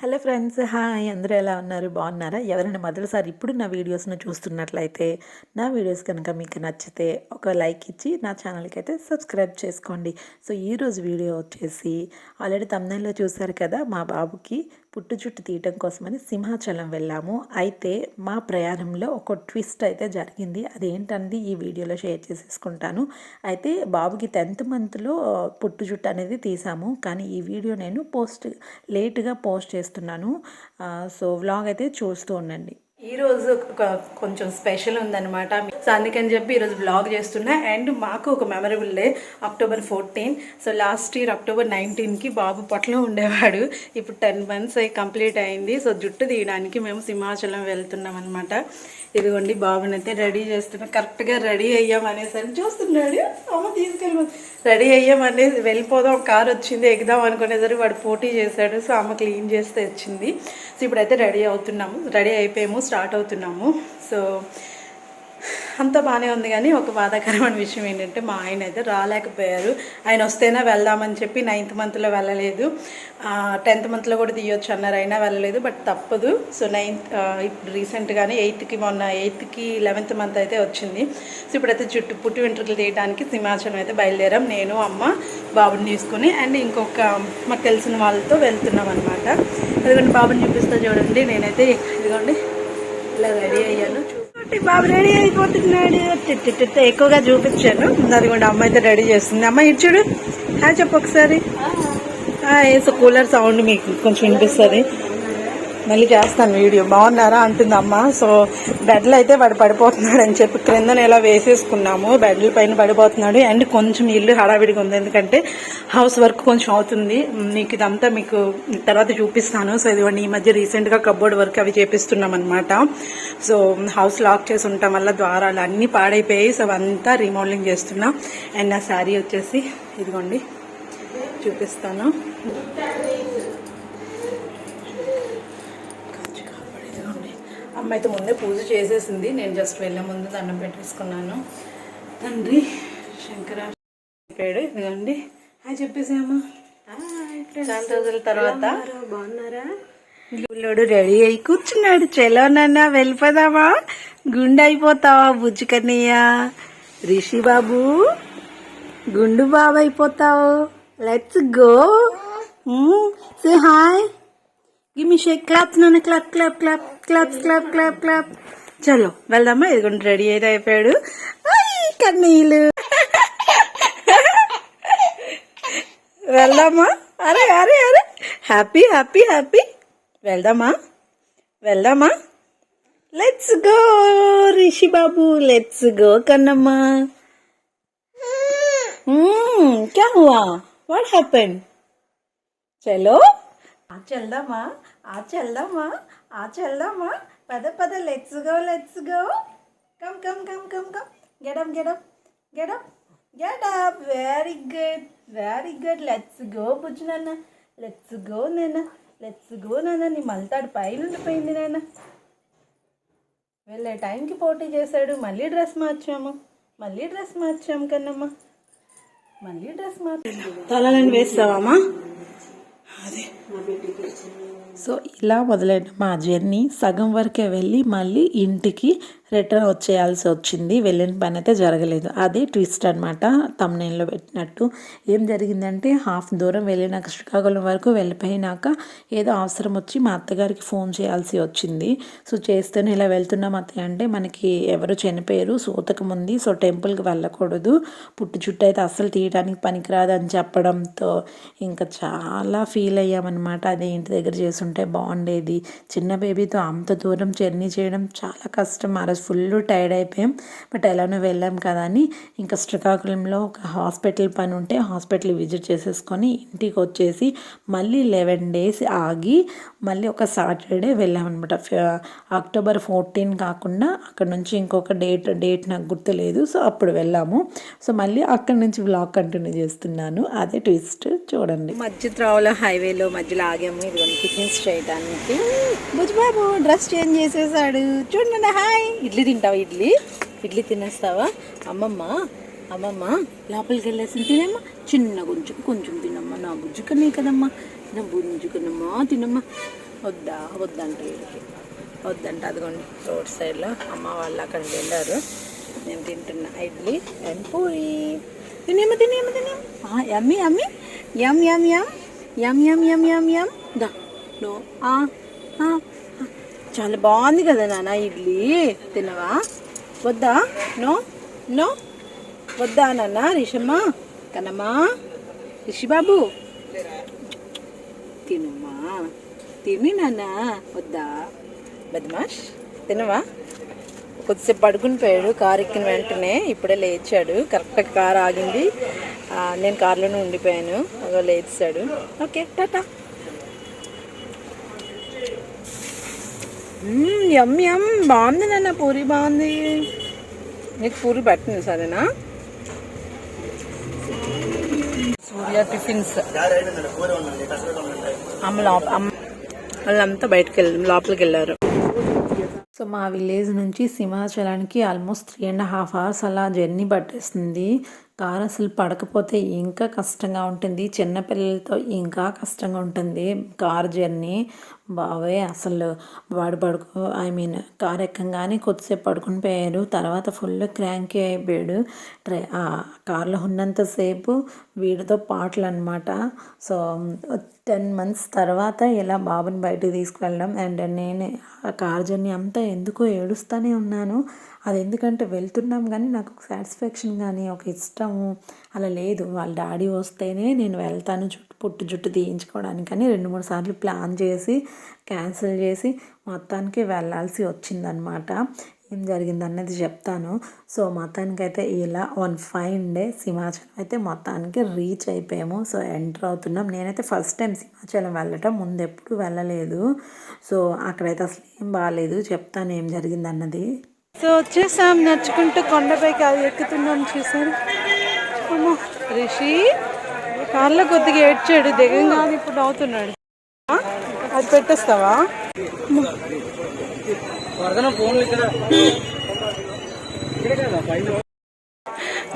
Hello friends hi. అందరూ ఎలా ఉన్నారు? బాగున్నారా? ఎవరైనా మొదటిసారి ఇప్పుడు నా వీడియోస్ను చూస్తున్నట్లయితే నా వీడియోస్ కనుక మీకు నచ్చితే ఒక లైక్ ఇచ్చి నా ఛానల్కి అయితే సబ్స్క్రైబ్ చేసుకోండి. సో ఈరోజు వీడియో వచ్చేసి ఆల్రెడీ తమిళలో చూశారు కదా మా బాబుకి పుట్టు చుట్టు తీయటం కోసమని సింహాచలం వెళ్ళాము. అయితే మా ప్రయాణంలో ఒక ట్విస్ట్ అయితే జరిగింది. అదేంటనేది ఈ వీడియోలో షేర్ చేసేసుకుంటాను. అయితే బాబుకి టెన్త్ మంత్లో పుట్టు జుట్టు అనేది తీసాము. కానీ ఈ వీడియో నేను పోస్ట్ లేట్గా పోస్ట్ చేస్తున్నాను. సో వ్లాగ్ అయితే చూస్తూ ఉండండి. ఈరోజు ఒక కొంచెం స్పెషల్ ఉందన్నమాట. సో అందుకని చెప్పి ఈరోజు బ్లాగ్ చేస్తున్నా. అండ్ మాకు ఒక memorable day October fourteen. So last year October నైన్టీన్కి బాబు పొట్టలో ఉండేవాడు. ఇప్పుడు టెన్ మంత్స్ కంప్లీట్ అయింది. సో జుట్టు తీయడానికి మేము సింహాచలం వెళ్తున్నాం అనమాట ఇదిగోండి బాబుని అయితే రెడీ చేస్తున్నాం. కరెక్ట్గా రెడీ అయ్యాం అనేసరికి చూస్తున్నాడు. అమ్మ తీసుకెళ్ళి. రెడీ అయ్యాం అనేది వెళ్ళిపోదాం. కార్ వచ్చింది ఎగుదాం అనుకునేసరికి వాడు పోటీ చేశాడు. సో అమ్మ క్లీన్ చేస్తే వచ్చింది సో ఇప్పుడైతే రెడీ అవుతున్నాము. రెడీ అయిపోయాము. స్టార్ట్ అవుతున్నాము. సో అంతా బాగానే ఉంది కానీ ఒక బాధాకరమైన విషయం ఏంటంటే మా ఆయన అయితే రాలేకపోయారు. ఆయన వస్తేనే వెళ్దామని చెప్పి నైన్త్ మంత్లో వెళ్ళలేదు. టెన్త్ మంత్లో కూడా తీయొచ్చు అన్నారు. అయినా వెళ్ళలేదు బట్ తప్పదు. సో నైన్త్ ఇప్పుడు రీసెంట్గానే ఎయిత్కి మొన్న ఎయిత్కి లెవెన్త్ మంత్ అయితే వచ్చింది. సో ఇప్పుడైతే చుట్టూ పుట్టి వెంట్రుకలు తీయడానికి సింహాచలం అయితే బయలుదేరాం. నేను అమ్మ బాబుని తీసుకుని అండ్ ఇంకొక మాకు తెలిసిన వాళ్ళతో వెళ్తున్నాం అనమాట ఎందుకంటే బాబుని చూపిస్తా చూడండి. నేనైతే ఇదిగోండి. ఇలా రెడీ అయ్యాను. బాబు రెడీ అయిపోతున్నాడు. ఎక్కువగా చూపించాను. అదిగోండి అమ్మ అయితే రెడీ చేస్తుంది. అమ్మ ఇటు చూడు. హాయ్ చెప్పు ఒకసారి. కూలర్ సౌండ్ మీకు కొంచెం వినిపిస్తుంది. మళ్ళీ చేస్తాను వీడియో. బాగున్నారా? అంటుంది అమ్మ సో బెడ్లు అయితే వాడు పడిపోతున్నాడు అని చెప్పి క్రిందన ఇలా వేసేసుకున్నాము. బెడ్ల పైన పడిపోతున్నాడు. అండ్ కొంచెం ఇల్లు హడావిడిగా ఉంది. ఎందుకంటే హౌస్ వర్క్ కొంచెం అవుతుంది. మీకు ఇదంతా మీకు తర్వాత చూపిస్తాను. సో ఇదిగోండి ఈ మధ్య రీసెంట్గా కబోర్డ్ వర్క్ అవి చేపిస్తున్నాం అనమాట సో హౌస్ లాక్ చేసి ఉండటం వల్ల ద్వారాలు అన్నీ పాడైపోయాయి సో అవంతా రీమోడలింగ్ చేస్తున్నాం. అండ్ నా శారీ వచ్చేసి ఇదిగోండి చూపిస్తాను. అమ్మ అయితే ముందే పూజ చేసేసింది. నేను జస్ట్ వెళ్ళే ముందు దండం పెట్టేసుకున్నాను. తండ్రి శంకర చెప్పాడు. ఇదిగోండి. హాయ్ చెప్పేసామా చాలా రోజుల తర్వాత. బాగున్నారా? గుళ్ళోడు రెడీ అయి కూర్చున్నాడు. చలో నాన్న వెళ్ళిపోదామా? గుండె అయిపోతావా బుజ్జి కన్నయ్య? రిషి బాబు గుండు బాబు అయిపోతావు. Let's go say hi give me shake clap నాన్న clap clap clap clap clap clap clap చలో వెళ్దామా? ఇదిగోండి రెడీ అయితే అయిపోయాడు. కన్నీళ్ళు. వెళ్దామా? అరే అరే అరే. హ్యాపీ హ్యాపీ హ్యాపీ వెళ్దామా? వెళ్దామా? లెట్స్ గో రిషి బాబు. లెట్స్ గో కన్నమ్మా. Hmm, క్యా హువా? వాట్ హ్యాపెన్ చలో. ఆ వెళ్దామా ఆ వెళ్దామా ఆ వెళ్దామా పద పద let's go let's go come come come come come get up get up get up get up very good very good let's go Bujju నాన్న లెట్స్ గో నాన్న లెట్స్ గో నాన్న నీ మల్తాడు పైన ఉండిపోయింది నాన్న వెళ్ళే టైంకి పోటీ చేశాడు. మళ్ళీ డ్రెస్ మార్చాము. మళ్ళీ డ్రెస్ మార్చాము కన్నమ్మ. మళ్ళీ డ్రెస్ మార్చాము. తలలను వేస్తావమ్మా సో ఇలా మొదలైన మా జర్నీ సగం వరకే వెళ్ళి మళ్ళీ ఇంటికి రిటర్న్ వచ్చేయాల్సి వచ్చింది. వెళ్ళిన పని అయితే జరగలేదు. అదే ట్విస్ట్ అనమాట తమ్నేల్లో పెట్టినట్టు. ఏం జరిగిందంటే హాఫ్ దూరం వెళ్ళినాక శ్రీకాకుళం వరకు వెళ్ళిపోయినాక ఏదో అవసరం వచ్చి మా అత్తగారికి ఫోన్ చేయాల్సి వచ్చింది. సో చేస్తేనే ఇలా వెళ్తున్నాం అత్తయ్య అంటే మనకి ఎవరు చనిపోయారు సూతకం ఉంది. సో టెంపుల్కి వెళ్ళకూడదు. పుట్టు చుట్టూ అయితే అస్సలు తీయడానికి పనికిరాదు అని చెప్పడంతో ఇంకా చాలా ఫీల్ అయ్యామన్నమాట అదే ఇంటి దగ్గర చేసుంటే బాగుండేది. చిన్న బేబీతో అంత దూరం జర్నీ చేయడం చాలా కష్టం. ఆ రోజు ఫుల్ టైర్డ్ అయిపోయాం. బట్ ఎలానో వెళ్ళాం కదా అని ఇంకా శ్రీకాకుళంలో ఒక హాస్పిటల్ పని ఉంటే హాస్పిటల్ విజిట్ చేసేసుకొని ఇంటికి వచ్చేసి మళ్ళీ లెవెన్ డేస్ ఆగి మళ్ళీ ఒక సాటర్డే వెళ్ళామన్నమాట ఫ- అక్టోబర్ ఫోర్టీన్ కాకుండా అక్కడ నుంచి ఇంకొక డేట్ డేట్ నాకు గుర్తులేదు. సో అప్పుడు వెళ్ళాము. సో మళ్ళీ అక్కడ నుంచి బ్లాగ్ కంటిన్యూ చేస్తున్నాను. అదే ట్విస్ట్ చూడండి. మధ్య త్రావులో హైవేలో మధ్యలో ఆగాము. ఇది టిఫిన్స్ చేయడానికి బుజ్బాబు డ్రెస్ చేంజ్ చేసేసాడు. చూడండి హాయ్. ఇడ్లీ తింటావా ఇడ్లీ? ఇడ్లీ తినేస్తావా? అమ్మమ్మ అమ్మమ్మ లోపలికి వెళ్ళేసి తినేమ్మా. చిన్న కొంచెం కొంచెం తినమ్మా. నా బుజ్జుకనే కదమ్మా. నా బుజ్జుకనమ్మా తినమ్మా. వద్దా వద్దంటే వీడికి వద్దంట అదిగోండి రోడ్ సైడ్లో అమ్మ వాళ్ళు అక్కడికి వెళ్ళారు. నేను తింటున్నా ఇడ్లీ అండ్ పూరి. తినేమ తినేమ తినేమో yummy yummy yum yum yum yum yum yum yum yum దా నో ఆ, ఆ. చాలా బాగుంది కదా నాన్న ఇడ్లీ. తినవా వద్దా? నో? నో? వద్దా నాన్న రిషమ్మ? కనమ్మా రిషిబాబు? తినమ్మా తిని నాన్న. వద్దా? బద్మాష్ తినవా? కొద్దిసేపు పడుకుని పోయాడు. కారు ఎక్కిన వెంటనే ఇప్పుడే లేచాడు. కరెక్ట్గా కార్ ఆగింది. నేను కారులోనే ఉండిపోయాను. లేచాడు. ఓకే టాటా. ఎమ్ ఎమ్ బాగుంది నాన్న పూరి బాగుంది. నీకు పూరి పట్టింది సరేనా? సూర్య టిఫిన్స్. అమ్మ లోప వాళ్ళంతా బయటకు వెళ్ళి లోపలికి వెళ్ళారు. సో మా విలేజ్ నుంచి సింహాచలానికి almost three and half hours అలా జర్నీ పట్టేస్తుంది కార్ అసలు పడకపోతే ఇంకా కష్టంగా ఉంటుంది. చిన్నపిల్లలతో ఇంకా కష్టంగా ఉంటుంది కార్ జర్నీ. బావే అసలు వాడు పడుకో ఐ మీన్ కార్ ఎక్కంగానే కొద్దిసేపు పడుకుని పోయారు. తర్వాత ఫుల్ క్రాంకీ అయిపోయాడు. ట్రై కార్లో ఉన్నంతసేపు వీడితో పాటలు అనమాట సో టెన్ మంత్స్ తర్వాత ఇలా బాబుని బయటకు తీసుకువెళ్ళడం అండ్ నేను ఆ కార్ జర్నీ అంతా ఎందుకో ఏడుస్తూనే ఉన్నాను. అది ఎందుకంటే వెళ్తున్నాం కానీ నాకు ఒక సాటిస్ఫాక్షన్ కానీ ఒక ఇష్టము అలా లేదు. వాళ్ళ డాడీ వస్తేనే నేను వెళ్తాను జుట్టు పుట్టు జుట్టు తీయించుకోవడానికి కానీ రెండు మూడు సార్లు ప్లాన్ చేసి క్యాన్సిల్ చేసి మొత్తానికి వెళ్ళాల్సి వచ్చిందనమాట ఏం జరిగింది అన్నది చెప్తాను. సో మొత్తానికి అయితే ఇలా వన్ ఫైవ్ డే సింహాచలం అయితే మొత్తానికి రీచ్ అయిపోయాము. సో ఎంటర్ అవుతున్నాం. నేనైతే ఫస్ట్ టైం సింహాచలం వెళ్ళటం ముందు ఎప్పుడు వెళ్ళలేదు. సో అక్కడైతే అసలు ఏం బాగాలేదు చెప్తాను ఏం జరిగింది అన్నది సో వచ్చేసాం. నడుచుకుంటూ కొండపైకి అది ఎక్కుతున్నాం చూసారు రిషి కార్లో కొద్దిగా ఏడ్చాడు. దిగంగా ఇప్పుడు అవుతున్నాడు. అది పెట్టేస్తావా?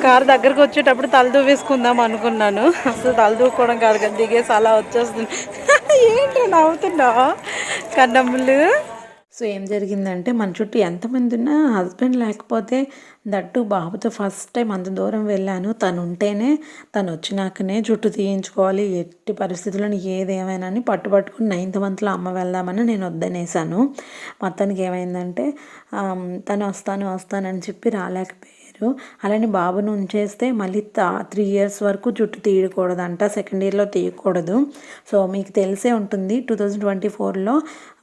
కారు దగ్గరకు వచ్చేటప్పుడు తలదూవేసుకుందాం అనుకున్నాను. అసలు తలదూకోవడం కాదు కదా దిగేసి అలా వచ్చేస్తుంది. ఏంటి నవ్వుతున్నావు? కన్నమ్ములు సో ఏం జరిగిందంటే మన చుట్టూ ఎంతమంది ఉన్నా హస్బెండ్ లేకపోతే దట్టు బాబుతో ఫస్ట్ టైం అంత దూరం వెళ్ళాను. తను ఉంటేనే తను వచ్చినాకనే జుట్టు తీయించుకోవాలి. ఎట్టి పరిస్థితుల్లో ఏదేమైనా అని పట్టుపట్టుకుని నైన్త్ మంత్లో అమ్మ వెళ్దామని నేను వద్దనేసాను. మొత్తానికి ఏమైందంటే తను వస్తాను వస్తానని చెప్పి రాలేకపోయారు అలానే బాబును ఉంచేస్తే మళ్ళీ త్రీ ఇయర్స్ వరకు జుట్టు తీయకూడదంట. సెకండ్ ఇయర్లో తీయకూడదు. సో మీకు తెలిసే ఉంటుంది టూ థౌజండ్ ట్వంటీ ఫోర్లో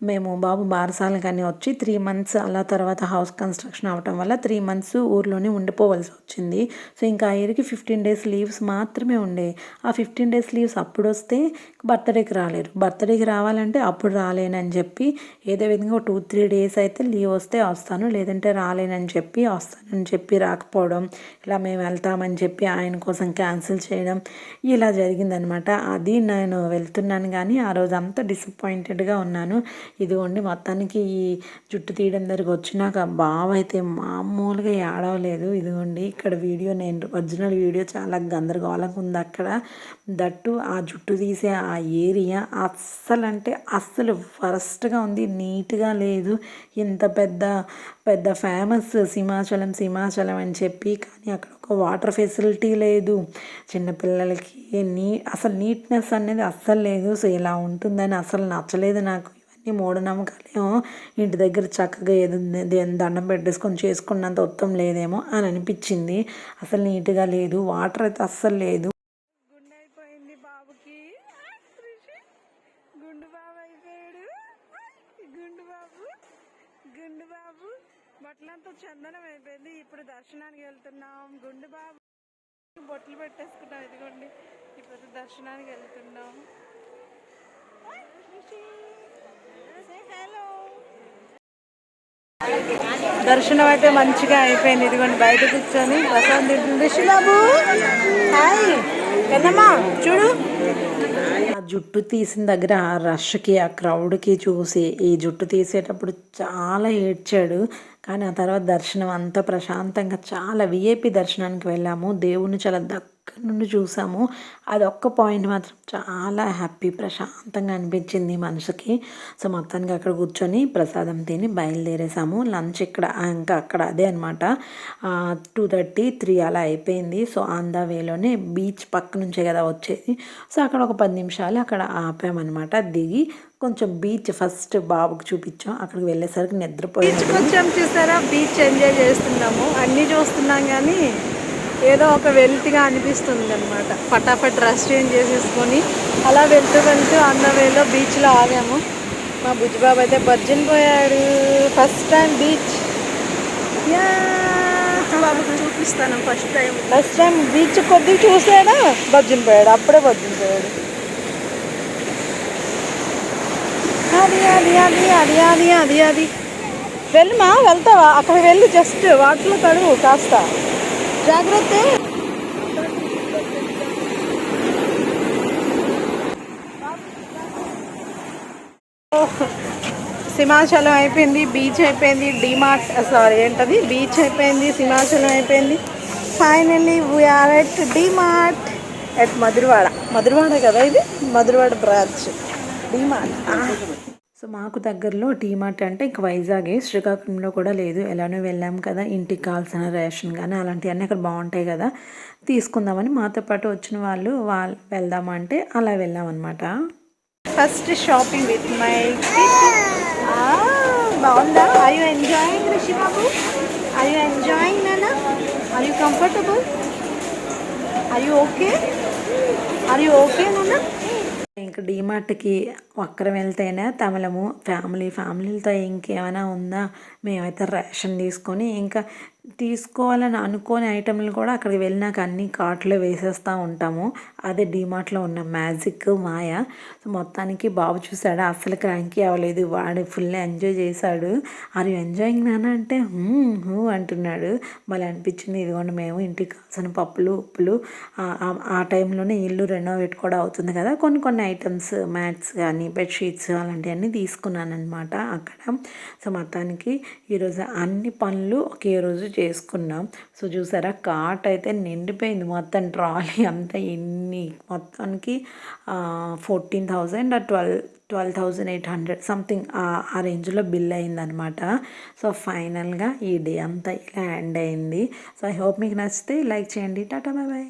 మేము బాబు బారసాల కానీ వచ్చి త్రీ మంత్స్ అలా తర్వాత హౌస్ కన్స్ట్రక్షన్ అవటం వల్ల త్రీ మంత్స్ ఊర్లోనే ఉండిపోవాల్సి వచ్చింది. సో ఇంకా ఆ ఇయర్కి ఫిఫ్టీన్ డేస్ లీవ్స్ మాత్రమే ఉండే. ఆ ఫిఫ్టీన్ డేస్ లీవ్స్ అప్పుడు వస్తే బర్త్డేకి రాలేరు. బర్త్డేకి రావాలంటే అప్పుడు రాలేనని చెప్పి ఏదో విధంగా టూ త్రీ డేస్ అయితే లీవ్ వస్తే వస్తాను. లేదంటే రాలేనని చెప్పి వస్తానని చెప్పి రాకపోవడం ఇలా మేము వెళ్తామని చెప్పి ఆయన కోసం క్యాన్సిల్ చేయడం ఇలా జరిగిందనమాట. అది నేను వెళ్తున్నాను కానీ ఆ రోజు అంతా డిసప్పాయింటెడ్గా ఉన్నాను. ఇదిగోండి మొత్తానికి ఈ జుట్టు తీయడం దగ్గరికి వచ్చినాక బావ అయితే మామూలుగా ఏడవలేదు. ఇదిగోండి ఇక్కడ వీడియో నేను ఒరిజినల్ వీడియో చాలా గందరగోళంగా ఉంది అక్కడ. దట్టు ఆ జుట్టు తీసే ఆ ఏరియా అస్సలు అంటే అస్సలు వరస్ట్గా ఉంది నీట్గా లేదు. ఇంత పెద్ద పెద్ద ఫేమస్ సింహాచలం సింహాచలం అని చెప్పి కానీ అక్కడ ఒక వాటర్ ఫెసిలిటీ లేదు. చిన్నపిల్లలకి నీ అసలు నీట్నెస్ అనేది అస్సలు లేదు. సో ఇలా ఉంటుందని అసలు నచ్చలేదు నాకు. ఇవన్నీ మూఢనమ్మకాలేమో ఇంటి దగ్గర చక్కగా ఏదో దండం పెట్టేసుకొని చేసుకున్నంత ఉత్తమం లేదేమో అని అనిపించింది. అసలు నీట్గా లేదు వాటర్ అయితే అస్సలు లేదు గుండె అయిపోయింది బాబుకి గుండు బాబు అయిపోయాడు గుండు బాబు గుండు బాబు బట్టలంతా చందనం అయిపోయింది ఇప్పుడు దర్శనానికి వెళ్తున్నాం. గుండు బాబు బొట్లు పెట్టేసుకున్నాం ఇదిగోండి. ఇప్పుడు దర్శనానికి వెళ్తున్నాం. దర్శనం అయితే మంచిగా అయిపోయింది. ఇదిగోండి బయట కూర్చొని ప్రసాదం తింటుంది. రిషి హాయ్. పెద్దమ్మా చూడు. ఆ జుట్టు తీసిన దగ్గర ఆ రష్కి ఆ క్రౌడ్కి చూసి ఈ జుట్టు తీసేటప్పుడు చాలా ఏడ్చాడు. కానీ ఆ తర్వాత దర్శనం అంతా ప్రశాంతంగా చాలా విఐపి దర్శనానికి వెళ్ళాము. దేవుణ్ణి చాలా దగ్గర నుండి చూసాము. అది ఒక్క పాయింట్ మాత్రం చాలా హ్యాపీ ప్రశాంతంగా అనిపించింది మనసుకి సో మొత్తానికి అక్కడ కూర్చొని ప్రసాదం తిని బయలుదేరేసాము. లంచ్ ఇక్కడ ఇంకా అక్కడ అదే అనమాట టూ థర్టీ త్రీ అలా అయిపోయింది. సో ఆన్ ద వేలోనే బీచ్ పక్క నుంచే కదా వచ్చేది. సో అక్కడ ఒక పది నిమిషాలు అక్కడ ఆపామన్నమాట. దిగి కొంచెం బీచ్ ఫస్ట్ బాబుకి చూపించాం. అక్కడికి వెళ్ళేసరికి నిద్రపోయింది కొంచెం చూసారా? బీచ్ ఎంజాయ్ చేస్తున్నాము. అన్నీ చూస్తున్నాం కానీ ఏదో ఒక వెల్తిగా అనిపిస్తుంది అనమాట ఫటాఫట్ రష్ చేంజ్ చేసేసుకొని అలా వెళ్తూ వెళ్తూ అన్న వేలో బీచ్లో ఆగాము. మా బుజ్జిబాబు అయితే బర్జన్ పోయాడు. First time beach. చూపిస్తాను first time. First time beach కొద్దిగా చూసాడా? బర్జన్ పోయాడు. అప్పుడే బర్జన్ పోయాడు. అది అది అది అది అది అది అది వెళ్ళమా? వెళ్తావా? అక్కడ వెళ్ళి జస్ట్ వాటిలో తడువు కాస్త. జాగ్రత్త. సింహాచలం అయిపోయింది బీచ్ అయిపోయింది డిమార్ట్ సారీ ఏంటది? బీచ్ అయిపోయింది సింహాచలం అయిపోయింది. Finally we are at DMart at Madhurawada. Madhurawada కదా ఇది? మధురవాడ బ్రాంచ్ డిమార్ట్ సో మాకు దగ్గరలో టీమార్ట్ అంటే ఇంక వైజాగే శ్రీకాకుళంలో కూడా లేదు. ఎలానో వెళ్ళాం కదా ఇంటికి కావాల్సిన రేషన్ కానీ అలాంటివన్నీ అక్కడ బాగుంటాయి కదా. తీసుకుందామని మాతో పాటు వచ్చిన వాళ్ళు వాళ్ళు వెళ్దామంటే అలా వెళ్ళామన్నమాట. ఫస్ట్ షాపింగ్ విత్ మై బాగుందా? ఐ యూ ఎంజాయింగ్ రిషి బాబు ఐ యూ ఎంజాయింగ్ నానా are you comfortable are you okay are you okay నాన్న ఇంకా డీమార్ట్కి ఒక్కరం వెళ్తేనే తమిళము ఫ్యామిలీ ఫ్యామిలీలతో ఇంకేమైనా ఉందా? మేమైతే రేషన్ తీసుకొని ఇంకా తీసుకోవాలని అనుకోని ఐటెంలు కూడా అక్కడికి వెళ్ళినాక అన్ని కార్ట్లో వేసేస్తూ ఉంటాము. అదే డీమార్ట్లో ఉన్న మ్యాజిక్ మాయ. సో మొత్తానికి బాబు చూసాడు అసలు క్రాంకీ అవ్వలేదు వాడు ఫుల్ ఎంజాయ్ చేశాడు. ఆర్ ఎంజాయింగ్ నాన్న? అంటే హూ అంటున్నాడు. మళ్ళీ అనిపించింది. ఇదిగోండి మేము ఇంటికి కావాల్సిన పప్పులు ఉప్పులు ఆ టైంలోనే ఇల్లు రెనోవేట్ కూడా అవుతుంది కదా? కొన్ని కొన్ని ఐటమ్స్ మ్యాట్స్ కానీ బెడ్షీట్స్ అలాంటివన్నీ తీసుకున్నాను అనమాట అక్కడ. సో మొత్తానికి ఈరోజు అన్ని పనులు ఒకే రోజు చేసుకున్నాం. సో చూసారా కార్ట్ అయితే నిండిపోయింది మొత్తం ట్రాలీ అంతా ఎన్ని మొత్తానికి fourteen thousand twelve twelve thousand eight hundred something ఆ రేంజ్లో బిల్ అయిందనమాట సో ఫైనల్గా ఈ డే అంతా ఇలా ఎండ్ అయింది. సో ఐ హోప్ మీకు నచ్చితే లైక్ చేయండి. Tata bye bye.